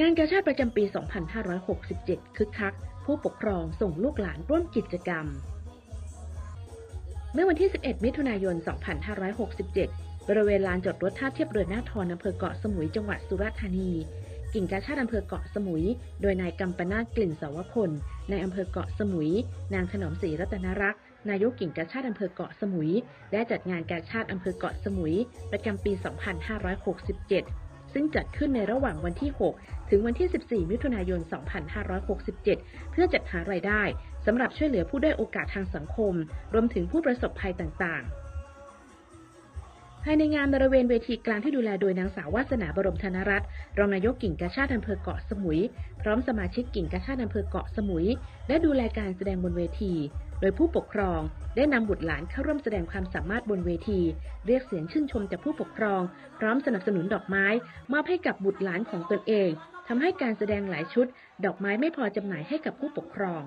งานกาชาติประจำปี 2567 คึกคัก ผู้ปกครองส่งลูกหลานร่วมกิจกรรม เมื่อวันที่ 11 มิถุนายน 2567 บริเวณลานจอดรถท่าเทียบเรือหน้าทอนอำเภอเกาะสมุยจังหวัดสุราษฎร์ธานี กิ่งกาชาติอำเภอเกาะสมุย โดยนายกัมปนาทกลิ่นสาวพลในอำเภอเกาะสมุย นางถนอมศรีรัตนรักษ์นายกกิ่งกาชาติอำเภอเกาะสมุยได้จัดงานกาชาติอำเภอเกาะสมุย ประจำปี 2567 ซึ่งจัดขึ้นในระหว่างวันที่ 6 ถึงวันที่ 14 มิถุนายน 2567 เพื่อจัดหารายได้สำหรับช่วยเหลือผู้ได้อยโอกาสทางสังคม รวมถึงผู้ประสบภัยต่างๆ ภายในงานบริเวณเวทีกลางที่ดูแลโดยนางสาววาสนาบรมธนรัตน์รองนายกกิ่งกาชาติอำเภอเกาะสมุย พร้อมสมาชิกกิ่งกาชาติอำเภอเกาะสมุย และดูแลการแสดงบนเวที โดยผู้ปกครองได้นำบุตรหลานเข้าร่วมแสดงความสามารถบนเวที เรียกเสียงชื่นชมจากผู้ปกครอง พร้อมสนับสนุนดอกไม้ มอบให้กับบุตรหลานของตนเองทำให้การแสดงหลายชุด ดอกไม้ไม่พอจำหน่ายให้กับผู้ปกครอง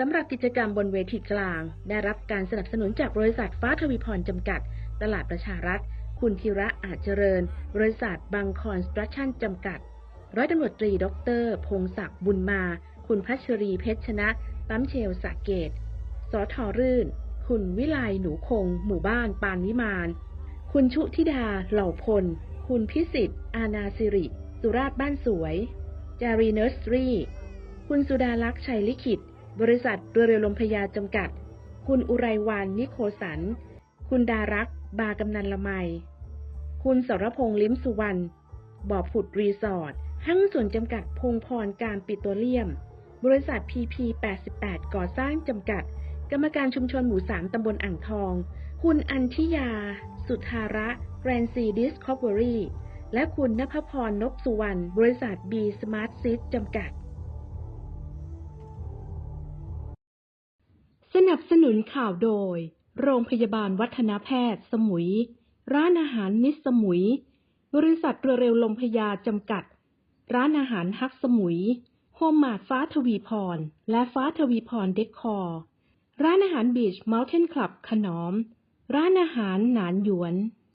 สำหรับกิจกรรมบนเวทีกลาง ได้รับการสนับสนุนจากบริษัทฟ้าทวีพรจำกัด ตลาดประชารัฐ คุณธีระอาจเจริญ บริษัทบางคอนสตรัคชั่นจำกัด ร้อยตำรวจตรีดรพงศักดิ์บุญมา คุณพัชรีเพชรชนะ ปั๊มเชลสะเกต สอทอรื่น คุณวิไลหนูคง หมู่บ้านปานวิมาน คุณชุธิดาเหล่าพล คุณพิสิทธิ์ อาณาสิริ สุราษฎร์บ้านสวย จารีเนอร์สตรีคุณสุดาลักษ์ชัยลิขิต บริษัทเรือเรือลมพยาจำกัด คุณอุไรวานนิโคสัน คุณดารักษ์ บากำนันละไม คุณสรพงษ์ลิ้มสุวรรณบ่อผุดรีสอร์ทห้างส่วนจำกัดพงพรการปิโตรเลียม บริษัท PP 88 ก่อสร้างจำกัด กรรมการชุมชนหมู่สามตำบลอ่างทอง คุณอันทิยา สุธาระแกรนซีดิสคอร์ปอรี่ และคุณนภพรนพสุวรรณ บริษัท B Smart s i t จำกัด สนับสนุนข่าวโดย โรงพยาบาลวัฒนแพทย์ สมุย ร้านอาหารมิสสมุย บริษัทเรือเร็วลมพยาจำกัด ร้านอาหารฮักสมุย โฮมมาดฟ้าทวีพร และฟ้าทวีพรเดคคอร์ ร้านอาหารบีชเมลเทนคลับขนอม ร้านอาหารหนานหยวน